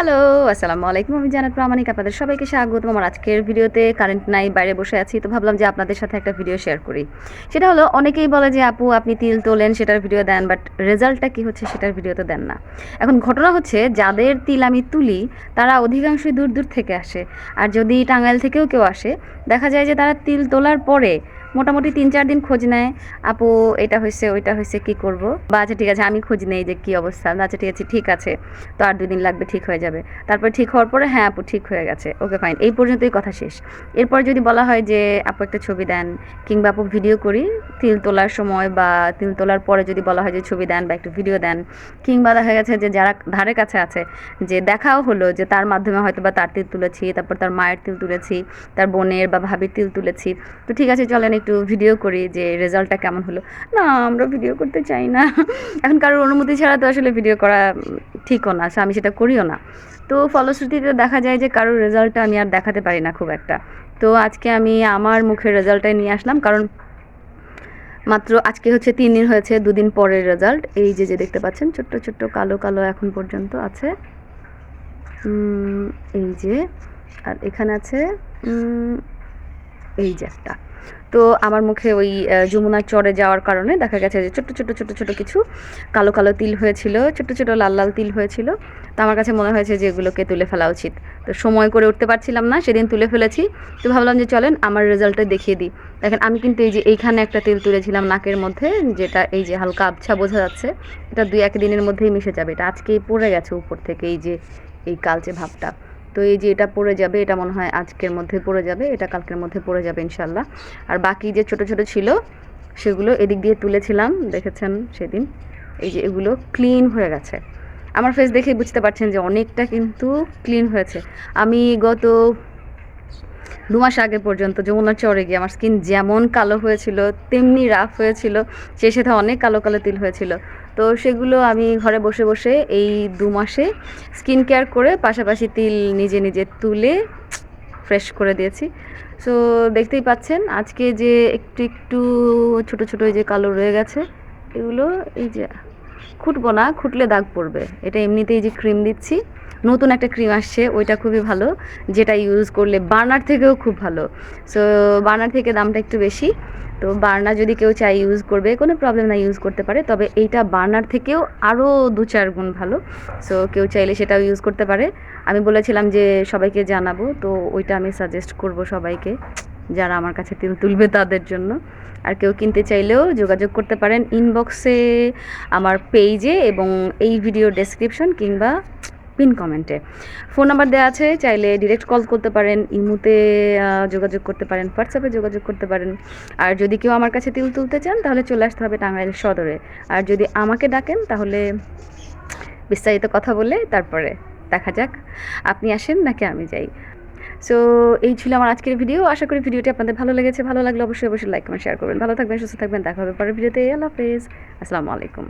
Hello আসসালামু আলাইকুম, আমি জানাত প্রামাণিক আপনাদের সবাইকে স্বাগত আমার আজকের ভিডিওতে কারেন্ট নাই, বাইরে বসে আছি, তো ভাবলাম যে আপনাদের সাথে একটা ভিডিও শেয়ার করি। সেটা হলো, অনেকেই বলে যে, আপু, আপনি তিল তোলেন, সেটার ভিডিও দেন। বাট রেজাল্টটা কি হচ্ছে, সেটার ভিডিও তো দেন না। এখন ঘটনা হচ্ছে, যাদের তিল আমি তুলি, তারা অধিকাংশই দূর দূর থেকে আসে। আর যদি টাঙ্গাইল থেকেও কেউ আসে, দেখা যায় যে তারা তিল তোলার পরে মোটামুটি তিন চার দিন খোঁজ নেয়, আপু, এটা হয়েছে ওইটা হয়েছে কি করব? বা আচ্ছা ঠিক আছে, আমি খোঁজ নেই যে কি অবস্থা। আচ্ছা ঠিক আছে ঠিক আছে, তো আর দুই দিন লাগবে, ঠিক হয়ে যাবে। তারপর ঠিক হওয়ার পরে হ্যাঁ আপু, ঠিক হয়ে গেছে, ওকে ফাইন এই পর্যন্তই কথা শেষ। এরপর যদি বলা হয় যে, আপু, একটা ছবি দেন, কিংবা আপু ভিডিও করি, তিল তোলার সময় বা তিল তোলার পরে যদি বলা হয় যে, ছবি দেন বা একটু ভিডিও দেন। কিংবা দেখা গেছে যে, যারা ধারে কাছে আছে, যে দেখাও হলো যে, তার মাধ্যমে হয়তো বা তার তিল তুলেছি, তারপর তার মায়ের তিল তুলেছি, তার বোনের বা ভাবির তিল তুলেছি। তো ঠিক আছে, চলেন একটু ভিডিও করি যে রেজাল্টটা কেমন হলো। না, আমরা ভিডিও করতে চাই না। এখন কারোর অনুমতি ছাড়া তো আসলে ভিডিও করা ঠিকও না আমি সেটা করিও না। তো ফলশ্রুতিতে দেখা যায় যে কারোর রেজাল্টটা আমি আর দেখাতে পারি না খুব একটা। তো আজকে আমি আমার মুখের রেজাল্টটাই নিয়ে আসলাম, কারণ মাত্র আজকে হচ্ছে তিন দিন হয়েছে, দুদিন পরের রেজাল্ট এই যে যে দেখতে পাচ্ছেন, ছোট্ট ছোট্ট, কালো কালো এখন পর্যন্ত আছে। এই যে, আর এখানে আছে এই যে একটা। তো আমার মুখে ওই যমুনার চরে যাওয়ার কারণে দেখা গেছে যে ছোট্ট ছোট্ট ছোট ছোট কিছু কালো কালো তিল হয়েছিল, ছোট্ট ছোট লাল লাল তিল হয়েছিল। তো আমার কাছে মনে হয়েছে যে এগুলোকে তুলে ফেলা উচিত। তো সময় করে উঠতে পারছিলাম না, সেদিন তুলে ফেলেছি। তো ভাবলাম যে চলেন আমার রেজাল্টটা দেখিয়ে দিই। দেখেন, আমি কিন্তু এই যে এইখানে একটা তিল তুলেছিলাম নাকের মধ্যে, যেটা এই যে হালকা আবছা বোঝা যাচ্ছে, এটা দুই, এক দিনের মধ্যেই মিশে যাবে। এটা আজকেই পড়ে গেছে উপর থেকে এই যে, এই কালচে ভাবটা। তো এই যে এটা পড়ে যাবে, এটা মনে হয় আজকের মধ্যে পড়ে যাবে, এটা কালকের মধ্যে পড়ে যাবে ইনশাল্লাহ আর বাকি যে ছোট ছোট ছিল, সেগুলো এদিক দিয়ে তুলেছিলাম, দেখেছেন সেদিন। এই যে এগুলো ক্লিন হয়ে গেছে। আমার ফেস দেখে বুঝতে পারছেন যে অনেকটা কিন্তু ক্লিন হয়েছে। আমি গত দু মাস আগে পর্যন্ত যমুনার চরে গিয়ে আমার স্কিন যেমন কালো হয়েছিল, তেমনি রাফ হয়েছিল সেই সাথে অনেক কালো কালো তিল হয়েছিল। তো সেগুলো আমি ঘরে বসে বসে এই দু মাসে স্কিন কেয়ার করে পাশাপাশি তিল নিজে নিজে তুলে ফ্রেশ করে দিয়েছি। সো দেখতেই পাচ্ছেন, আজকে যে একটু একটু ছোট ছোট যে কালো রয়ে গেছে, এগুলো এই যে খুঁটবো না, খুঁটলে দাগ পড়বে। এটা এমনিতেই যে ক্রিম দিচ্ছি, নতুন একটা ক্রিম আসছে, ওইটা খুবই ভালো, যেটা ইউজ করলে বার্নার থেকেও খুব ভালো। সো বার্নার থেকে দামটা একটু বেশি, তো বার্নার যদি কেউ চাই ইউজ করবে, কোনো প্রবলেম না ইউজ করতে পারে। তবে এইটা বার্নার থেকেও আরও দু চার গুণ ভালো। সো কেউ চাইলে সেটাও ইউজ করতে পারে। আমি বলেছিলাম যে সবাইকে জানাব, তো ওইটা আমি সাজেস্ট করব সবাইকে। যারা আমার কাছে তিল তুলবে তাদের জন্য। আর কেউ কিনতে চাইলেও যোগাযোগ করতে পারেন ইনবক্সে আমার পেজে এবং এই ভিডিও ডেসক্রিপশন কিংবা পিন কমেন্টে ফোন নাম্বার দেওয়া আছে, চাইলে ডিরেক্ট কল করতে পারেন, ইমুতে যোগাযোগ করতে পারেন হোয়াটসঅ্যাপে যোগাযোগ করতে পারেন। আর যদি কেউ আমার কাছে তিল তুলতে চান, তাহলে চলে আসতে হবে টাঙ্গাইল সদরে। আর যদি আমাকে ডাকেন, তাহলে বিস্তারিত কথা বলে তারপরে দেখা যাক, আপনি আসেন নাকি আমি যাই। সো এই ছিল আমার আজকের ভিডিও আশা করি ভিডিওটি আপনাদের ভালো লেগেছে। ভালো লাগলে অবশ্যই অবশ্যই লাইক কমেন্ট শেয়ার করবেন। ভালো থাকবেন, সুস্থ থাকবেন। দেখা হবে পরের ভিডিওতে আল্লাহ হাফেজ। আসসালামু আলাইকুম।